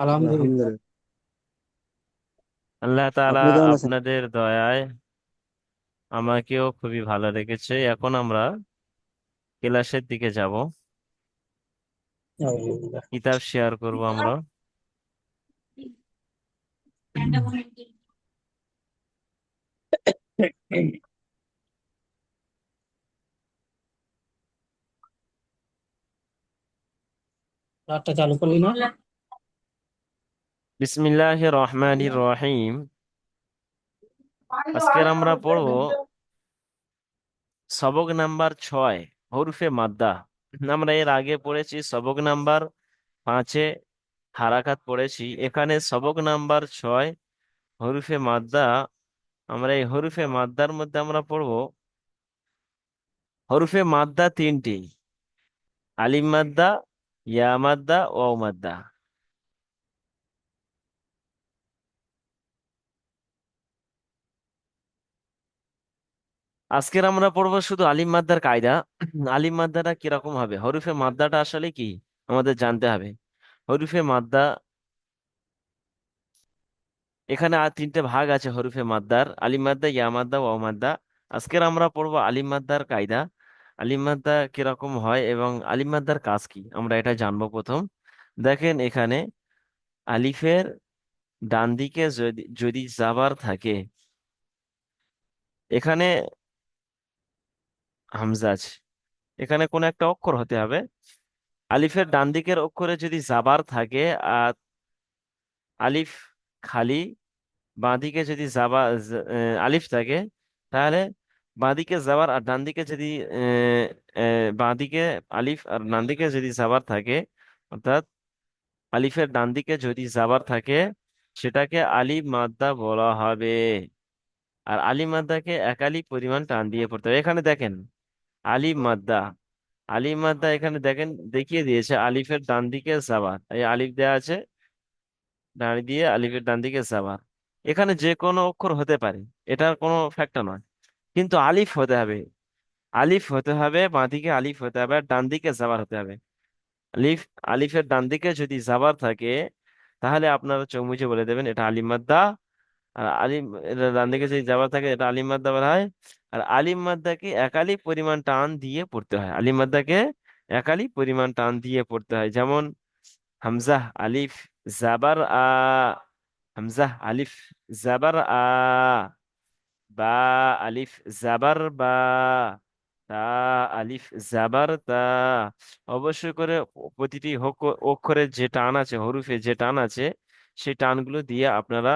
আলহামদুলিল্লাহ। আল্লাহ তাআলা আপনাদের দয়ায় আমাকেও খুবই ভালো রেখেছে। এখন আমরা ক্লাসের দিকে যাব। কিতাব শেয়ার করব আমরা। রাতটা চালু করলি না? বিসমিল্লাহির রহমানির রহিম। আজকের আমরা পড়ব সবক নাম্বার ছয়, হরফে মাদ্দা। আমরা এর আগে পড়েছি সবক নাম্বার পাঁচে হারাকাত পড়েছি। এখানে সবক নাম্বার ছয়, হরফে মাদ্দা। আমরা এই হরফে মাদ্দার মধ্যে আমরা পড়ব হরফে মাদ্দা তিনটি আলিম মাদ্দা, ইয়া মাদ্দা, ওয়াও মাদ্দা। আজকের আমরা পড়ব শুধু আলিম মাদ্দার কায়দা। আলিম মাদ্দাটা কীরকম হবে? হরফে মাদ্দাটা আসলে কি? আমাদের জানতে হবে। হরফে মাদ্দা এখানে আর তিনটে ভাগ আছে হরফে মাদ্দার। আলিম মাদ্দা, ইয়া মাদ্দা ওয়া মাদ্দা। আজকের আমরা পড়ব আলিম মাদ্দার কায়দা। আলিম মাদ্দা কীরকম হয় এবং আলিম মাদ্দার কাজ কি? আমরা এটা জানব প্রথম। দেখেন এখানে আলিফের ডান দিকে যদি যদি জাবার থাকে, এখানে হামজা আছে। এখানে কোন একটা অক্ষর হতে হবে। আলিফের ডান দিকের অক্ষরে যদি জাবার থাকে আর আলিফ খালি বাঁদিকে যদি জাবা আলিফ থাকে তাহলে বাঁদিকে যাবার আর ডান দিকে যদি আহ, বাঁদিকে আলিফ আর ডান দিকে যদি জাবার থাকে অর্থাৎ আলিফের ডান দিকে যদি জাবার থাকে সেটাকে আলিফ মাদ্দা বলা হবে। আর আলিফ মাদ্দাকে একালি পরিমাণ টান দিয়ে পড়তে হবে। এখানে দেখেন আলিফ মাদ্দা। আলিফ মাদ্দা এখানে দেখেন, দেখিয়ে দিয়েছে আলিফের ডান দিকে জাবার এই আলিফ দেয়া আছে ডান দিয়ে আলিফের ডান দিকে জাবার এখানে যে কোনো অক্ষর হতে পারে, এটার কোনো ফ্যাক্টর নয়। কিন্তু আলিফ হতে হবে। আলিফ হতে হবে বাঁদিকে আলিফ হতে হবে আর ডান দিকে জাবার হতে হবে। আলিফ, আলিফের ডান দিকে যদি জাবার থাকে, তাহলে আপনারা চোখ মুছে বলে দেবেন এটা আলিম মাদ্দা। আর আলিম, এটা ডান দিকে যদি জাবার থাকে, এটা আলিম মাদ্দা বলা হয়। আর আলিম মাদ্দাকে একালি পরিমাণ টান দিয়ে পড়তে হয়। আলিম মাদ্দাকে একালি পরিমাণ টান দিয়ে পড়তে হয়। যেমন হামজাহ আলিফ জাবার আ হামজাহ আলিফ জাবার আ, বা আলিফ জাবার বা, তা আলিফ জাবার তা। অবশ্যই করে প্রতিটি অক্ষরের যে টান আছে হরুফে যে টান আছে, সেই টানগুলো দিয়ে আপনারা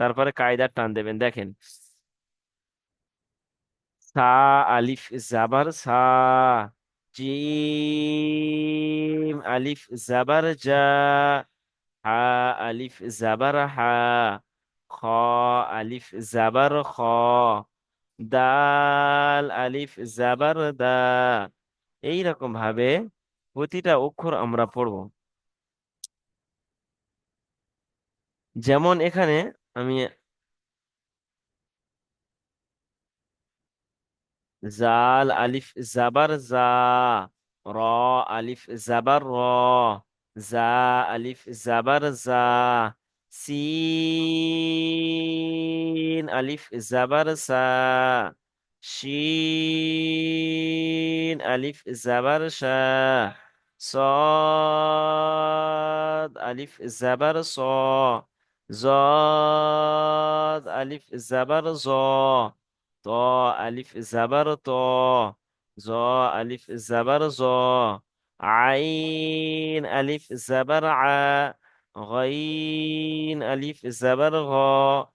তারপরে কায়দার টান দেবেন। দেখেন। সা আলিফ জাবার সা, জিম আলিফ জাবার জা, হা আলিফ জাবার হা, খ আলিফ জাবার খ, দাল আলিফ জাবার দা। এইরকম ভাবে প্রতিটা অক্ষর আমরা পড়ব। যেমন এখানে আমি জাল আলিফ জাবার জা র আলিফ জাবার র জা আলিফ জাবার জা সিন আলিফ জাবার সা শিন আলিফ জাবার শা صاد আলিফ জাবার স زاد ألف زبر زا. طا ألف زبر طا. زا ألف زبر زا. عين ألف زبر ع. غين ألف زبر غا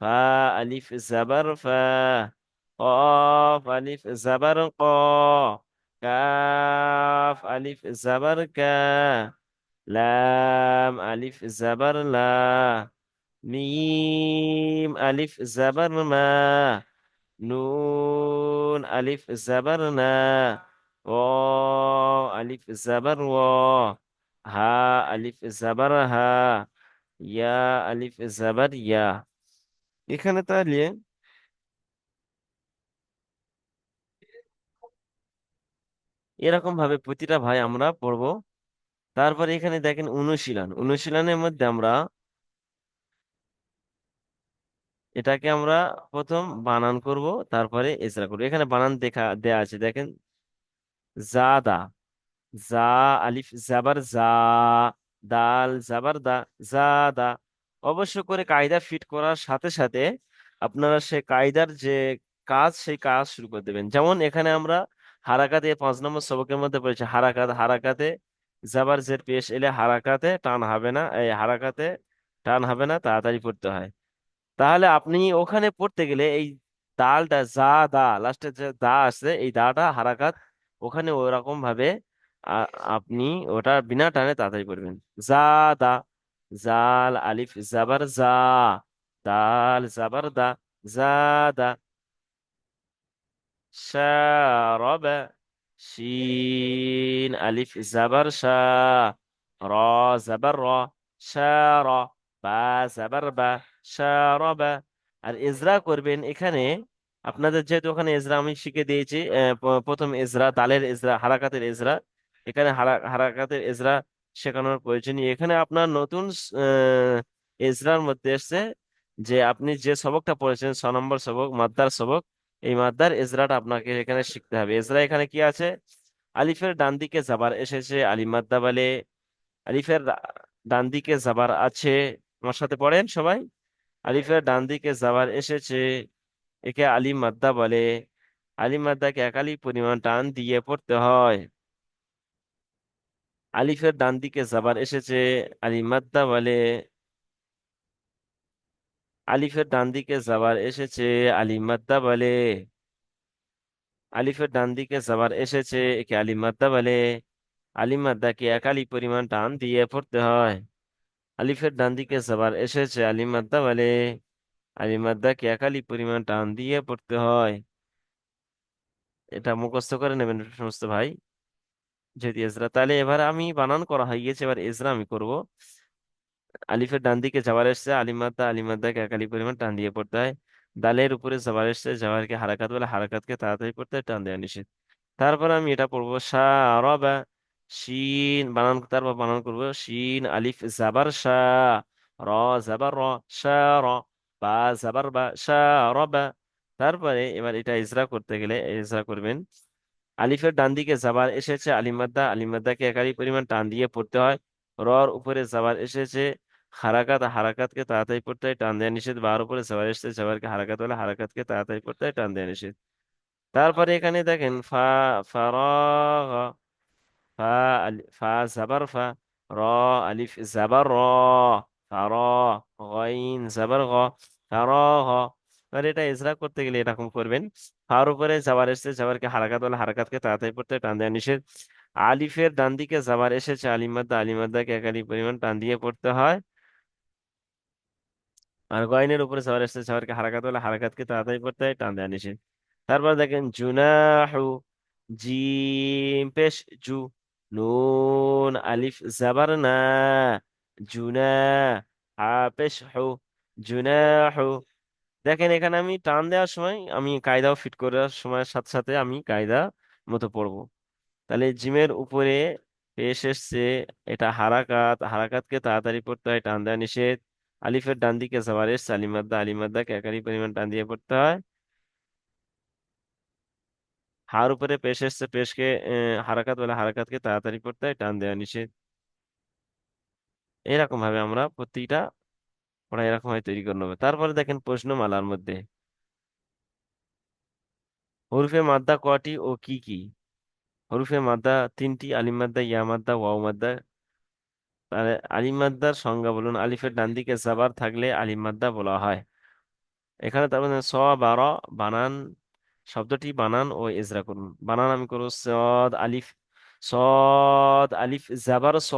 فا ألف زبر فا قاف ألف زبر قا كاف ألف زبر كا لام ألف زبر لا. ميم আলিফ জাবার মা নুন আলিফ জাবার না ও আলিফ জাবার ও হা আলিফ জাবার হা ইয়া আলিফ এখানে তাহলে এরকম ভাবে প্রতিটা ভাই আমরা পড়ব। তারপর এখানে দেখেন অনুশীলন। অনুশীলনের মধ্যে আমরা এটাকে আমরা প্রথম বানান করব, তারপরে ইজরা করব। এখানে বানান দেখা, দেয়া আছে, দেখেন। জাদা, জা আলিফ, জাবার জা, দাল, জাবার দা, জাদা। অবশ্য করে কায়দা ফিট করার সাথে সাথে আপনারা সে কায়দার যে কাজ, সেই কাজ শুরু করে দেবেন। যেমন এখানে আমরা হারাকাতে, পাঁচ নম্বর সবকের মধ্যে পড়েছে হারাকাত, হারাকাতে জাবার জের পেশ এলে হারাকাতে টান হবে না, এই হারাকাতে টান হবে না, তাড়াতাড়ি পড়তে হয়। তাহলে আপনি ওখানে পড়তে গেলে এই দালটা যা দা লাস্টে যে দা আছে এই দাটা হারাকাত, ওখানে ওরকম ভাবে আপনি ওটা বিনা টানে তাড়াতাড়ি পড়বেন যা দা জাল, আলিফ, জাবার যা দাল জাবার দা যা দা শিন, আলিফ, জাবার শা, র, জাবার র শার বা, জাবার বা। শারবা। আর ইজরা করবেন এখানে আপনাদের যেহেতু ওখানে ইজরা আমি শিখে দিয়েছি প্রথম ইজরা দালের ইজরা হারাকাতের ইজরা এখানে হারা হারাকাতের ইজরা শেখানোর প্রয়োজন। এখানে আপনার নতুন আহ, ইজরার মধ্যে এসছে যে আপনি যে সবকটা পড়েছেন ছ নম্বর সবক মাদ্দার সবক এই মাদ্দার এজরাটা আপনাকে এখানে শিখতে হবে। এজরা এখানে কি আছে? আলিফের ডান দিকে জাবার এসেছে আলিফ মাদ্দা বলে। আলিফের ডান দিকে জাবার আছে। আমার সাথে পড়েন সবাই? আলিফের ডান দিকে জাবার এসেছে। একে আলিফ মাদ্দা বলে। আলিফ মাদ্দাকে একালি পরিমাণ টান দিয়ে পড়তে হয়। আলিফের ডান দিকে জাবার এসেছে। আলিফ মাদ্দা বলে। আলিফের ডান দিকে জাবার এসেছে। আলিফ মাদ্দা বলে। আলিফের ডান দিকে জাবার এসেছে। একে আলিফ মাদ্দা বলে। আলিফ মাদ্দাকে একালি পরিমাণ টান দিয়ে পড়তে হয়। আলিফের ডান দিকে জাবার এসেছে। আলিফ মাদ্দা বলে আলিফ মাদ্দাকে একালি পরিমাণ টান দিয়ে পড়তে হয়। এটা মুখস্থ করে নেবেন সমস্ত ভাই। যদি এজরা তাহলে এবার আমি বানান করা হয়ে গেছে, এবার এজরা আমি করব। আলিফের ডান দিকে যাবার এসছে আলিমাদ্দা আলিমাদ্দাকে একালি পরিমাণ টান দিয়ে পড়তে হয়। দালের উপরে যাবার এসছে যাবারকে হারাকাত বলে হারাকাতকে তাড়াতাড়ি পড়তে হয়, টান দেওয়া নিষেধ। তারপর আমি এটা পড়ব সা রবা শিন, বানান তারপর বানান করব। শিন, আলিফ, জাবার, শা, র, জাবার, র, শা, র, বা, জাবার, বা, শা রবা তারপরে এবার এটা ইজরা করতে গেলে ইজরা করবেন। আলিফের ডান দিকে জাবার এসেছে আলিমাদ্দা আলিমাদ্দাকে একালি পরিমাণ টান দিয়ে পড়তে হয়। রর উপরে জাবার এসেছে, হারাকাত। হারাকাতকে তাড়াতাড়ি পড়তে হয়, টান দেওয়া নিষেধ। বার উপরে জাবার এসেছে, জাবারকে হারাকাত বলে। হারাকাতকে তাড়াতাড়ি পড়তে হয়, টান দেওয়া নিষেধ। তারপরে এখানে দেখেন, ফা ফারাগ ফা ফা জাবার ফা র আলিফ জাবার র ফার গইন জাবার গ ফারাগ আর এটা ইজরা করতে গেলে এরকম করবেন। ফার উপরে জাবার এসেছে জাবারকে হারাকাত বলে হারাকাতকে তাড়াতাড়ি পড়তে টান দেওয়া নিষেধ। আলিফের ডান দিকে জাবার এসেছে, আলিমাদ্দা, আলিমাদ্দাকে একালি পরিমাণ টান দিয়ে পড়তে হয়। আর গয়নের উপরে জাবার এসেছে জাবারকে হারাকাত বলে হারাকাতকে তাড়াতাড়ি পড়তে হয়, টান দেওয়া নিষেধ। তারপর দেখেন, জুনাহু, জিম, পেশ, জু। নুন আলিফ জাবার না জুনা হা জুনাহু দেখেন, এখানে আমি টান দেওয়ার সময় আমি কায়দাও ফিট করার সময় সাথে সাথে আমি কায়দা মতো পড়ব। তাহলে জিমের উপরে পেশ এসছে, এটা হারাকাত। হারাকাতকে তাড়াতাড়ি পড়তে হয়, টান দেওয়া নিষেধ। আলিফের ডান দিকে জাবার এসছে, আলিমাদ্দা আলিমাদ্দাকে একারি পরিমাণ টান দিয়ে পড়তে হয়। হার উপরে পেশ এসছে, পেশকে হারাকাত বলে হারাকাতকে তাড়াতাড়ি পড়তে হয়, টান দেওয়া নিষেধ। এরকম ভাবে আমরা প্রতিটা পড়া এরকম ভাবে তৈরি করে নেব। তারপরে দেখেন প্রশ্নমালার মধ্যে। হরফে মাদ্দা কয়টি ও কি কি? হরুফে মাদ্দা তিনটি, আলিম মাদ্দা, ইয়া মাদ্দা, ওয়াও মাদ্দা। তাহলে আলিফ মাদ্দার সংজ্ঞা বলুন। আলিফের ডান দিকে জাবার থাকলে আলিম মাদ্দা বলা হয়। এখানে তারপরে মানে স, বারা, বানান শব্দটি বানান ও ইজরা করুন। বানান আমি করব সদ আলিফ সদ আলিফ জাবার স,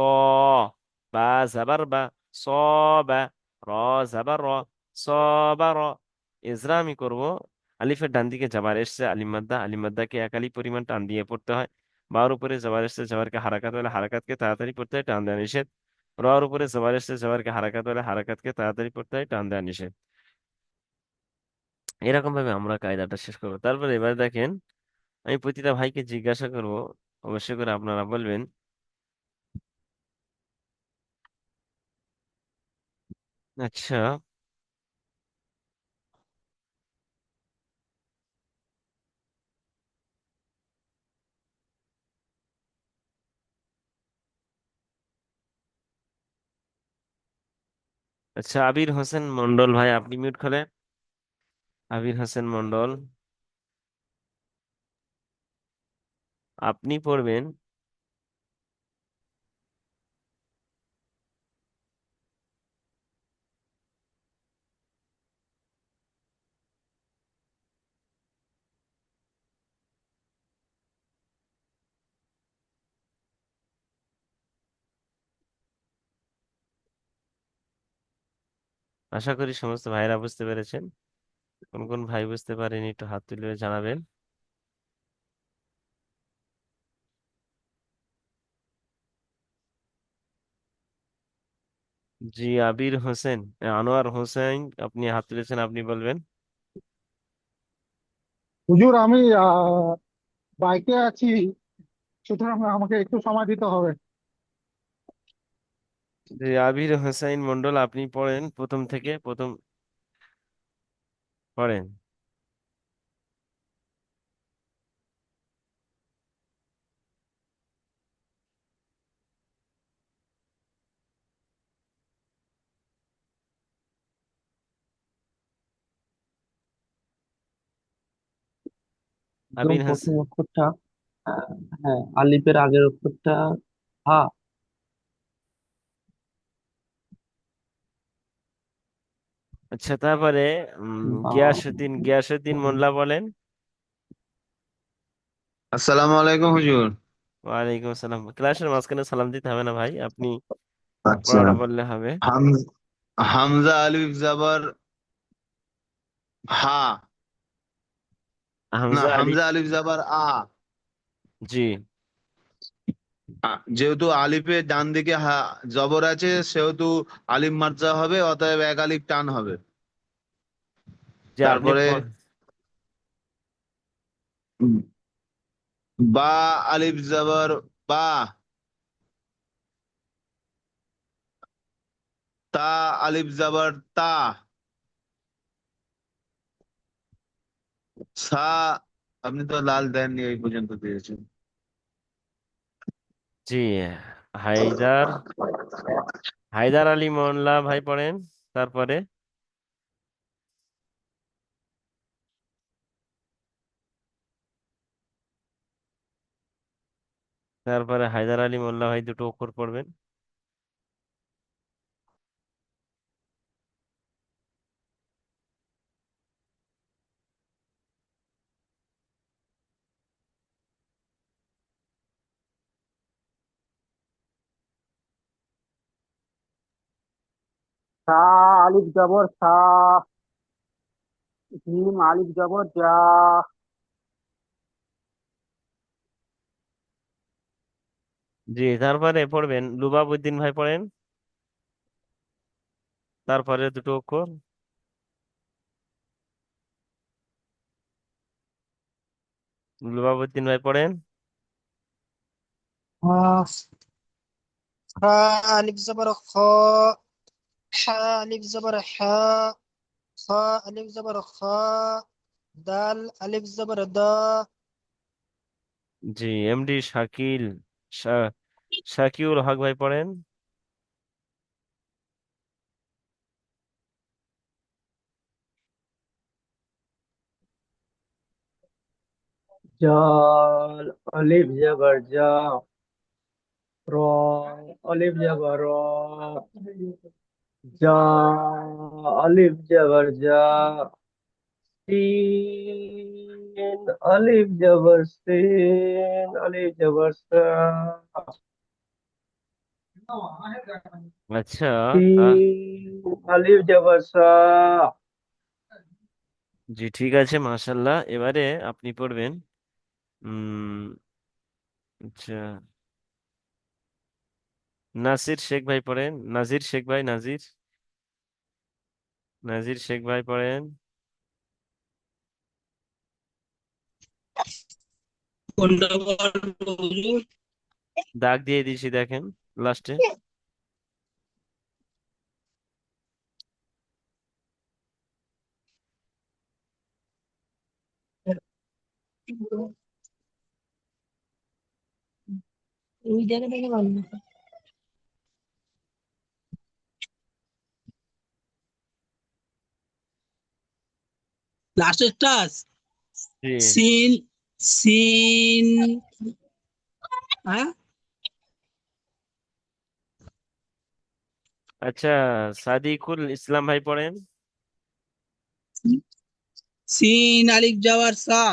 বা জাবার বা স বা র জাবার র, স বা র। ইজরা আমি করব আলিফের ডান দিকে জাবার এসছে, আলিফ মাদ্দা, আলিফ মাদ্দাকে এক আলিফ পরিমাণ টান দিয়ে পড়তে হয়। বার উপরে জাবার এসছে, জাবারকে হারাকাত হলে হারাকাতকে তাড়াতাড়ি পড়তে হয়, টান দেওয়া নিষেধ। রর উপরে জাবার এসছে, জাবারকে হারাকাত হলে হারাকাতকে তাড়াতাড়ি পড়তে হয়, টান দেওয়া নিষেধ। এরকম ভাবে আমরা কায়দাটা শেষ করব। তারপরে এবার দেখেন, আমি প্রতিটা ভাইকে জিজ্ঞাসা করব, অবশ্যই করে আপনারা বলবেন। আচ্ছা। আচ্ছা আবির হোসেন মন্ডল ভাই, আপনি মিউট খোলেন আবির হোসেন মন্ডল আপনি পড়বেন আশা করি সমস্ত ভাইরা বুঝতে পেরেছেন। কোন কোন ভাই বুঝতে পারেনি একটু হাত তুলে জানাবেন। জি আবির হোসেন আনোয়ার হোসেন আপনি হাত তুলেছেন আপনি বলবেন। হুজুর আমি বাইকে আছি সুতরাং আমাকে একটু সময় দিতে হবে। জি আবির হোসেন মন্ডল আপনি পড়েন প্রথম থেকে প্রথম একদম আবির প্রথম অক্ষরটা হ্যাঁ আলিফের আগের অক্ষরটা হা আচ্ছা তারপরে গিয়াসুদ্দিন গিয়াসুদ্দিন মোল্লা বলেন। আসসালামু আলাইকুম হুজুর। ওয়ালাইকুম আসসালাম। ক্লাসের মাঝখানে সালাম দিতে হবে না ভাই আপনি আচ্ছা। পড়াটা বললে হবে। হামজা আলিফ জাবার হা। না হামজা আলিফ হামজা আলিফ জাবার আ। জি। যেহেতু আলিফে ডান দিকে জবর আছে সেহেতু আলিফ মার্জা হবে অতএব এক আলিফ টান হবে। তারপরে বা আলিফ জাবার বা। তা আলিফ জাবার তা। সা আপনি তো লাল দেননি এই পর্যন্ত দিয়েছেন। জি, হায়দার হায়দার আলী মোল্লা ভাই পড়েন, তারপরে? তারপরে হায়দার আলী মোল্লা ভাই দুটো অক্ষর পড়বেন। সা আলিফ জবর সা। জিম আলিফ জবর জা। জি তারপরে পড়বেন লুবাবুদ্দিন ভাই পড়েন। তারপরে দুটো অক্ষর। লুবাবুদ্দিন ভাই পড়েন। আলিফ জবর খ। হা আলিফ জবর হা খ আলিফ জবর খ দাল আলিফ জবর দ জি এমডি শাকিল শাকিউল হক ভাই পড়েন। জাল আলিফ জবর জা র আলিফ জবর র। জা আলিফ জবর জা সিন আলিফ জবর সিন আলিফ জবর সা। আচ্ছা আলিফ জবর সা। জি ঠিক আছে মাশাল্লাহ এবারে আপনি পড়বেন উম আচ্ছা। নাসির শেখ ভাই পড়েন, নাজির শেখ ভাই, নাজির। নাজির শেখ ভাই পড়েন। দাগ দিয়ে দিছি দেখেন, লাস্টে। ওই জায়গাটাকে ভালো লাস্টের টাচ সিন সিন হ্যাঁ আচ্ছা সাদিকুল ইসলাম ভাই পড়েন সিন আলিফ যাওয়ার সা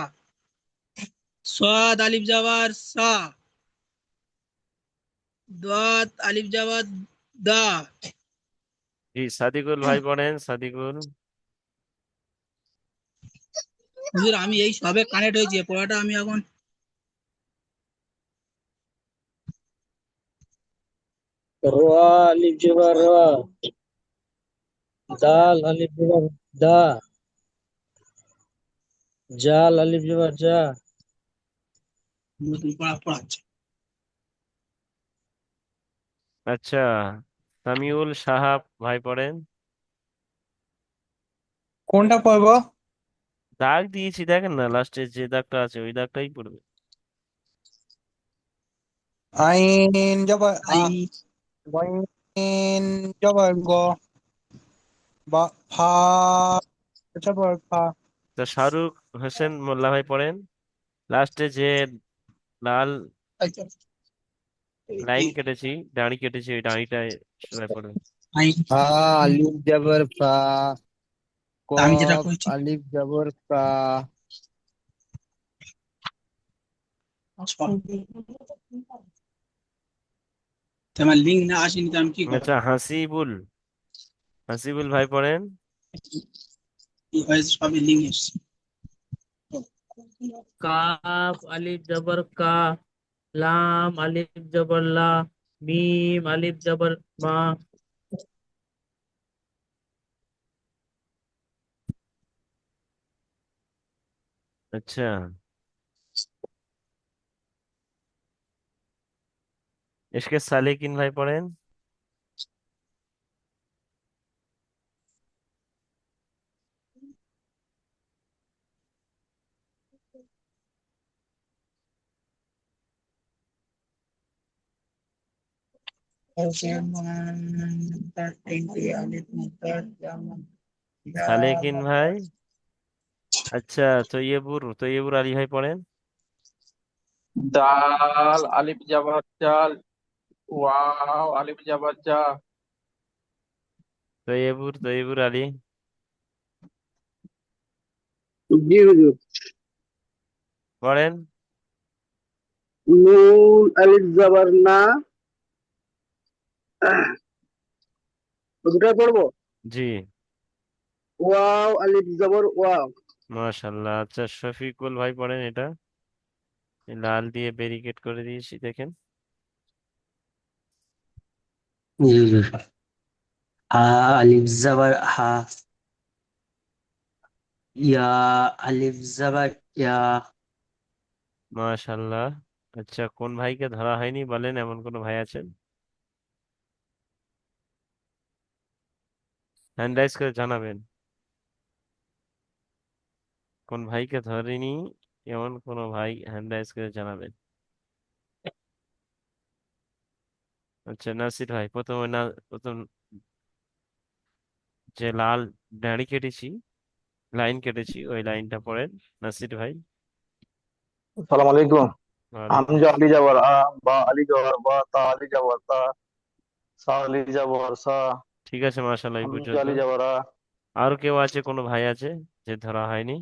সাদ আলিফ যাওয়ার সা দাত আলিফ যাওয়ার দা জি সাদিকুল ভাই পড়েন সাদিকুল হুজুর আমি এই সবে কানেক্ট হয়েছি পড়াটা আমি এখন র আলিফ জবর র দাল আলিফ জবর দা জাল আলিফ জবর জা আচ্ছা সামিউল সাহাব ভাই পড়েন। কোনটা পড়ব? দাগ দিয়েছি দেখেন না লাস্টে যে দাগটা আছে ওই দাগটাই পড়বে। আইন জবর আ আই গইন জবর গ বা ফা জবর ফা তো শাহরুখ হোসেন মোল্লা ভাই পড়েন। লাস্টে যে লাল লাইন কেটেছি দাড়ি কেটেছি ওই দাড়িটায় সবাই পড়বে। আই ফা আলিফ জবর ফা আমি যেটা কইছি আলিফ জবর কা। তোমার লিঙ্ক না আসেনি তো আমি কি করব? আচ্ছা হাসিবুল। হাসিবুল ভাই পড়েন। কি হয়েছে সবে লিঙ্ক এসছে। কাফ আলিফ জবর কা। লাম আলিফ জবর লা। মিম আলিফ জবর মা। আচ্ছা। এসকে সালেকিন ভাই পড়েন সালেকিন ভাই আচ্ছা তৈয়বুর তৈয়বুর আলী ভাই পড়েন দাল আলিফ জাবার জাল ওয়াও আলিফ জাবার জা তৈয়বুর তৈয়বুর আলী জি হুজুর পড়েন নুন আলিফ জবর না দুটাই পড়ব জি ওয়াও আলিফ জবর ওয়াও মাশাল্লাহ। আচ্ছা শফিকুল ভাই পড়েন এটা। লাল দিয়ে ব্যারিকেড করে দিয়েছি দেখেন। হা আলিফ জবর হা। ইয়া আলিফ জবর ইয়া। মাশাল্লাহ। আচ্ছা কোন ভাইকে ধরা হয়নি বলেন এমন কোন ভাই আছেন? হ্যান্ড রাইজ করে জানাবেন। কোন ভাইকে ধরেনি এমন কোন ভাই হ্যান্ড রাইজ করে জানাবেন আচ্ছা নাসির ভাই প্রথমে না প্রথম যে লাল দাড়ি কেটেছি লাইন কেটেছি ওই লাইনটা পড়েন। নাসির ভাই। আসসালামু আলাইকুম। হামজা আলি জাবার আ বা আলি জাবার বা তা আলি জাবার তা সা আলি জাবার সা। ঠিক আছে মাশাল্লাহ এই হামজা পর্যন্ত। আলি জাবার আ। আর কেউ আছে কোনো ভাই আছে যে ধরা হয়নি?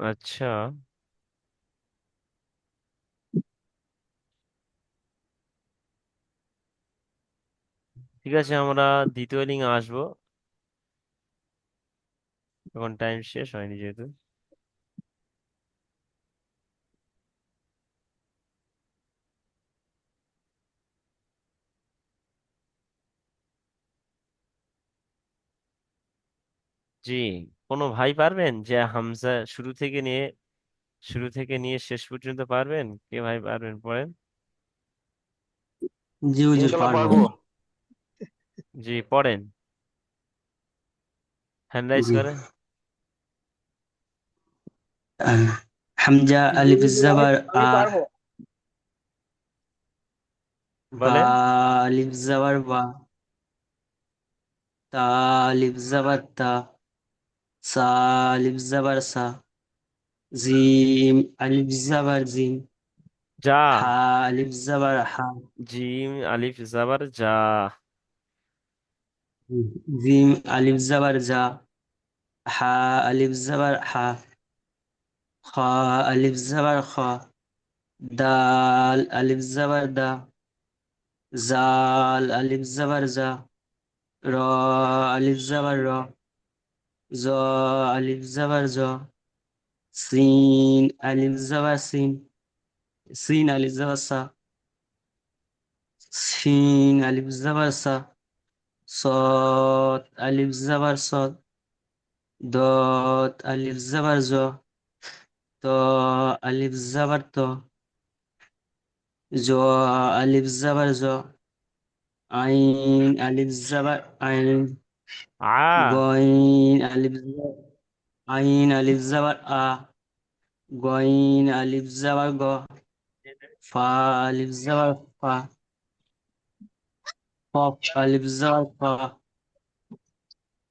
আচ্ছা। ঠিক আছে আমরা দ্বিতীয় লিঙ্কে আসব। এখন টাইম শেষ হয়নি যেহেতু। জি। কোনো ভাই পারবেন? যে হামজা শুরু থেকে নিয়ে শুরু থেকে নিয়ে শেষ পর্যন্ত পারবেন? কে ভাই পারবেন পড়েন জি হুজুর ইনশাল্লাহ পারব। পারব। জি পড়েন। হ্যান্ড রাইজ জি। করে আহ, হামজা জি আলিফ জাবার আমি আ পারব। বা বলেন আলিফ জাবার বা তা আলিফ জাবার তা সা আলিফ জাবার সা জিম আলিফ জাবার জিম যা হা আলিফ জাবার হা জিম আলিফ জাবার যা জিম আলিফ জাবার জা হা আলিফ জাবার হা খ আলিফ জাবার খ দাল আলিফ জাবার দা জাল আলিফ জাবার জা র আলিফ জাবার র জ আলিফ জাবার জ সিন আলিফ জাবার সিন সিন আলিফ জাবার সা সিন আলিফ জাবার সা صاد ألف زبر صاد ضاد ألف زبر زا تا ألف زبر تا جا ألف زبر زا عين ألف زبر عين ع غين ألف زبر عين ألف زبر أ. غين ألف زبر غ فا ألف زبر فا قاف ألف زبر قا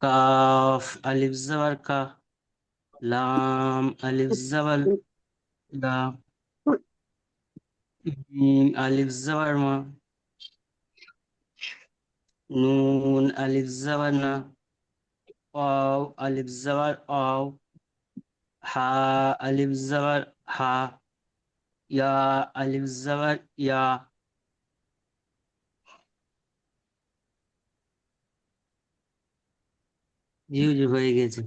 كاف ألف زبر كا لام ألف زبر دا ميم ألف زبر ما. নুন আলিফ জাবার না অও আলিফ জাবার আও হা আলিফ জাবার হা ইয়া আলিফ জাবার ইয়া জি জি, হয়ে গেছে।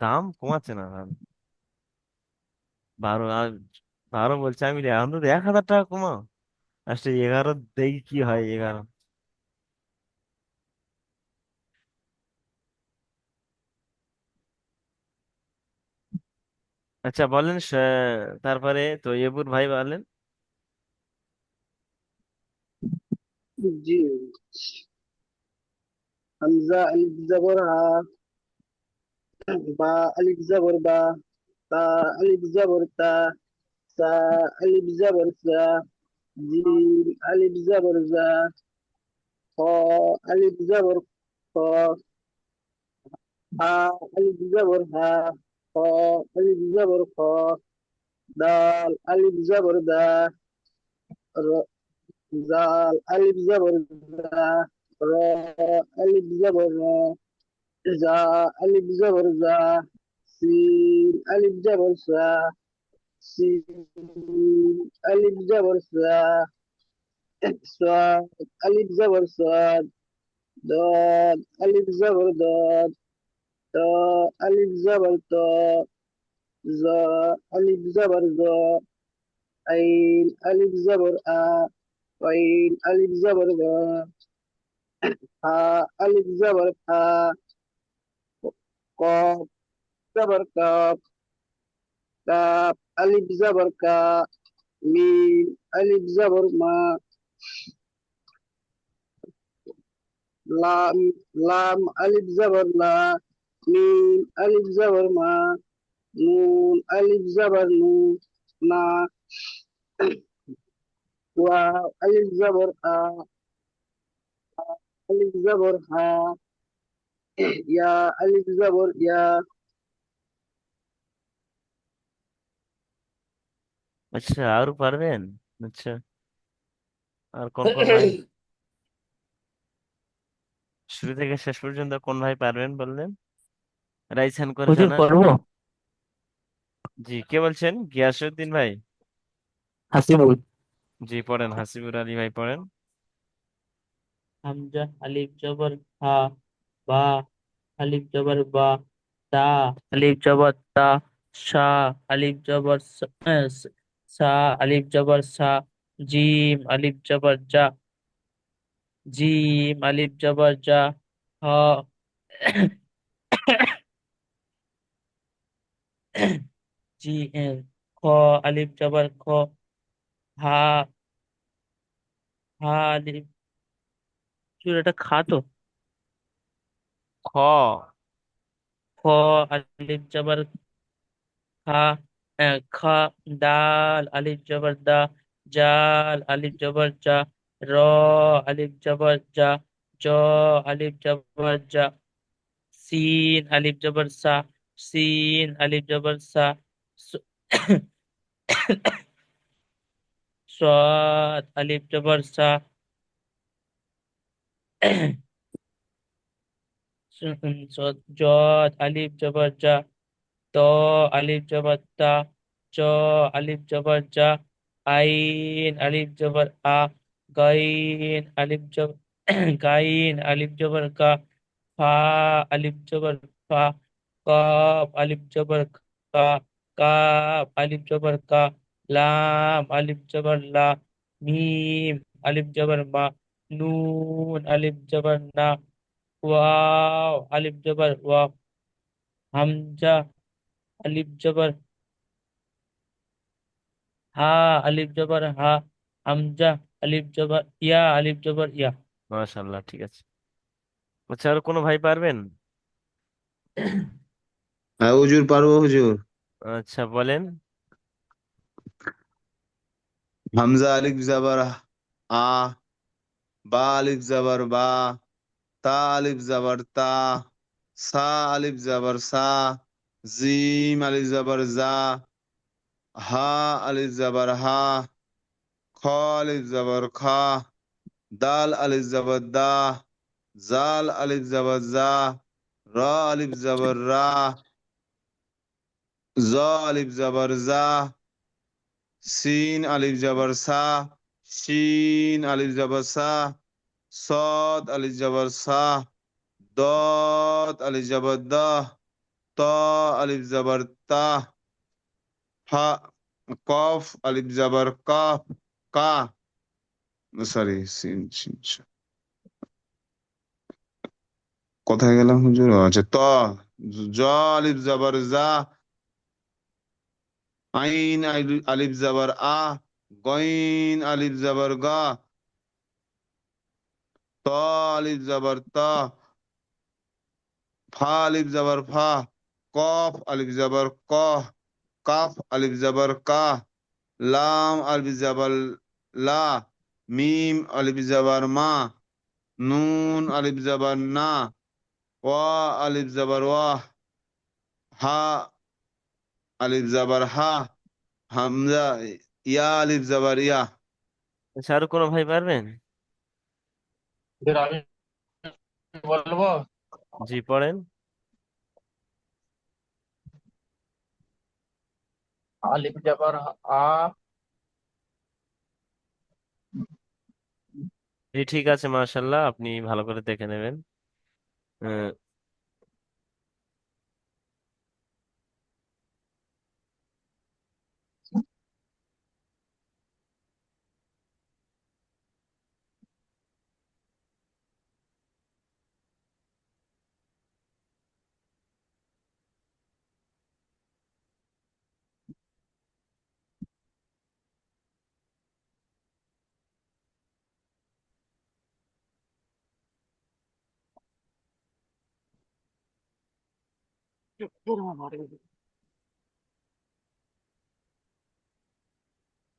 দাম কমাচ্ছে না ভাই। বারো, আর বারো বলছে আমি এখন তো এক হাজার টাকা কমাও। আসলে এগারো দেখি কি হয় এগারো। আচ্ছা বলেন তারপরে তো এবুর ভাই বলেন। জি। হামজা আলিফ জবর হা বা আলিফ জবর বা তা আলিফ জবর তা সা আলিফ জবর সা জিম আলিফ জবর জা খ আলিফ জবর খ হা আলিফ জবর হা খ আলিফ জবর খ দাল আলিফ জবর দা জাল আলিফ জবর জা র আলিফ জবর র جاء ألف جبر زا سين ألف جبر سا سين ألف جبر سا صاد ألف جبر صاد ضاد ألف جبر ضاد تا ألف جبر تا زا ألف جبر زا عين ألف جبر آ وعين ألف جبر غا ها ألف جبر آ قاف زبر كاف كاف ألف زبر كا ميم ألف زبر ما لام لام ألف زبر لا ميم ألف زبر ما نون ألف زبر نو نا واو ألف زبر آ ألف زبر ها يا ألف زبر يا আচ্ছা আরো পারবেন আচ্ছা আর কোন কোন ভাই শুরু থেকে শেষ পর্যন্ত কোন ভাই পারবেন বললেন রাইস হ্যান্ড করেছে হুজুর না পড়বো জি কে বলছেন গিয়াসউদ্দিন ভাই হাসিবুল জি পড়েন হাসিবুর আলী ভাই পড়েন হামজা আলিফ জবর হা বা আলিফ জবর বা তা, আলিফ জবর তা, সা, আলিফ জবর স- আলিফ জবর সা, জিম, আলিফ জবর যা জিম, আলিফ জবর যা হ, জি খ, আলিফ জবর খ হা হা আলিফ এটা খা তো। ख। ख अलिफ जबर खा ख दाल अलिफ जबर दा जाल अलिफ जबर जा र अलिफ जबर जा ज अलिफ जबर जा सीन अलिफ जबर सा सीन अलिफ जबर सा स्वाद अलिफ जबर सा জ আলিফ জবর যা ত আলিফ জবর তা চ আলিফ জবর যা আইন আলিফ জবর আ গাইন আলিফ জব গাইন আলিফ জবর কা ফা আলিফ জবর ফা কাফ আলিফ জবর কা কাফ আলিফ জবর কা লাম আলিফ জবর লা মিম আলিফ জবর মা নুন আলিফ জবর না ওয়াও আলিফ জবর ওয়া হামজা আলিফ জবর হা আলিফ জবর হা। হামজা আলিফ জবর ইয়া আলিফ জবর ইয়া। মাশাল্লাহ ঠিক আছে। আচ্ছা আর কোনো ভাই পারবেন? হ্যাঁ হুজুর পারব হুজুর। আচ্ছা বলেন। হামজা আলিফ জবর আ বা আলিফ জবর বা। তা আলিফ জবর তা সা আলিফ জবর সা জিম আলিফ জবর জা হা আলিফ জবর হা খ আলিফ জবর খা দাল আলিফ জবর দা জাল আলিফ জবর জা র আলিফ জবর রা জ আলিফ জবর জা সিন আলিফ জবর সা শিন আলিফ জবর সা সদ আলি জবর সাহ দত আলি জবর দাহ, ত আলিফ জবর তাহ হা কফ আলিফ জবর কফ, কা, সরি, সিন সিন কোথায় গেলাম হুজুর? আচ্ছা ত, জ আলিফ জবর জা, আইন আলিফ জবর আ, গইন আলিফ জবর গা ত আলিফ জবর তা ফা আলিফ জবর ফা, কফ আলিফ জবর ক, কাফ আলিফ জবর কা, লাম আলিফ জবর লা, মিম আলিফ মা, নুন আলিফ জবর না ওয়া আলিফ জবর ওয়া হা আলিফ জবর হা, হামজা, ইয়া আলিফ জবর ইয়া। কোনো ভাই পারবেন? আমি বলব জি পড়েন আলিফ জবর আ জি ঠিক আছে মাশাল্লাহ আপনি ভালো করে দেখে নেবেন। 就普通话考这个